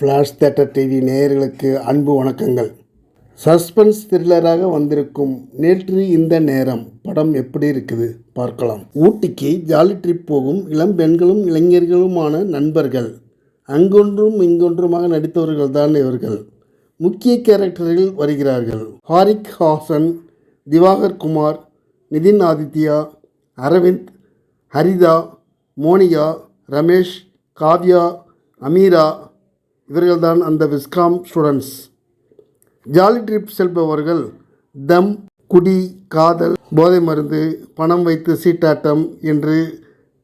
Flash theatre TV நேயர்களுக்கு அன்பு வணக்கங்கள். சஸ்பென்ஸ் த்ரில்லராக வந்திருக்கும் நேற்று இந்த நேரம் படம் எப்படி இருக்குது பார்க்கலாம். ஊட்டிக்கு ஜாலி ட்ரிப் போகும் இளம் பெண்களும் இளைஞர்களுமான நண்பர்கள். அங்கொன்றும் இங்கொன்றுமாக நடித்தவர்கள் தான் இவர்கள். முக்கிய கேரக்டரில் வருகிறார்கள். ஹாரிக் ஹாசன் திவாகர் குமார் நிதின் ஆதித்யா அரவிந்த் ஹரிதா மோனிகா ரமேஷ் காவ்யா அமீரா இவர்கள்தான் அந்த விஸ்காம் ஸ்டூடெண்ட்ஸ். ஜாலி ட்ரிப் செல்பவர்கள் தம் குடி காதல் போதை மருந்து பணம் வைத்து சீட்டாட்டம் என்று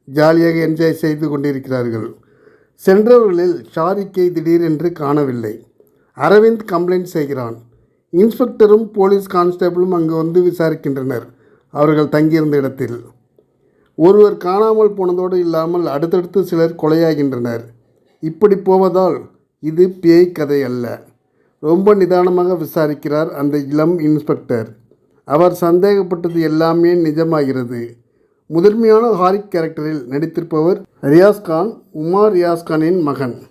ஜாலியாக என்ஜாய் செய்து கொண்டிருக்கிறார்கள். சென்றவர்களில் ஷாரிக்கை திடீரென்று காணவில்லை. அரவிந்த் கம்ப்ளைண்ட் செய்கிறான். இன்ஸ்பெக்டரும் போலீஸ் கான்ஸ்டபிளும் அங்கு வந்து விசாரிக்கின்றனர். அவர்கள் தங்கியிருந்த இடத்தில். ஒருவர் காணாமல் போனதோடு இல்லாமல் அடுத்தடுத்து சிலர் கொலையாகின்றனர். இப்படி போவதால் இது பேய் கதை அல்ல. ரொம்ப நிதானமாக விசாரிக்கிறார் அந்த இளம் இன்ஸ்பெக்டர். அவர் சந்தேகப்பட்டது எல்லாமே நிஜமாகிறது. முதன்மையான ஹாரிக் கேரக்டரில் நடித்திருப்பவர் ரியாஸ் கான் உமார் ரியாஸ் கானின் மகன்.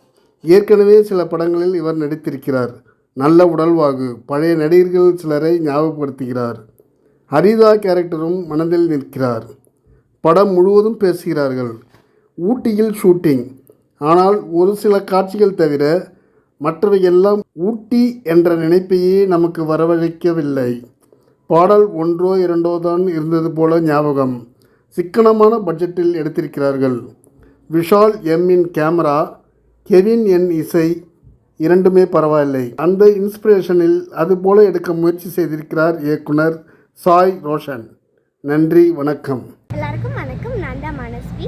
ஏற்கனவே சில படங்களில் இவர் நடித்திருக்கிறார். நல்ல உடல்வாகு பழைய நடிகர்கள் சிலரை ஞாபகப்படுத்துகிறார். ஹரிதா கேரக்டரும் மனதில் நிற்கிறார். படம் முழுவதும் பேசுகிறார்கள். ஊட்டியில் ஷூட்டிங் ஆனால் ஒரு சில காட்சிகள் தவிர மற்றவை எல்லாம் ஊட்டி என்ற நினைப்பையே நமக்கு வரவழைக்கவில்லை. பாடல் ஒன்றோ இரண்டோ தான் இருந்தது போல ஞாபகம். சிக்கனமான பட்ஜெட்டில் எடுத்திருக்கிறார்கள். விஷால் எம்மின் கேமரா கெவின் என் இசை இரண்டுமே பரவாயில்லை. அந்த இன்ஸ்பிரேஷனில் அதுபோல எடுக்க முயற்சி செய்திருக்கிறார் இயக்குனர் சாய் ரோஷன். நன்றி வணக்கம். எல்லாருக்கும் வணக்கம். நான் தான் மனஸ்வி.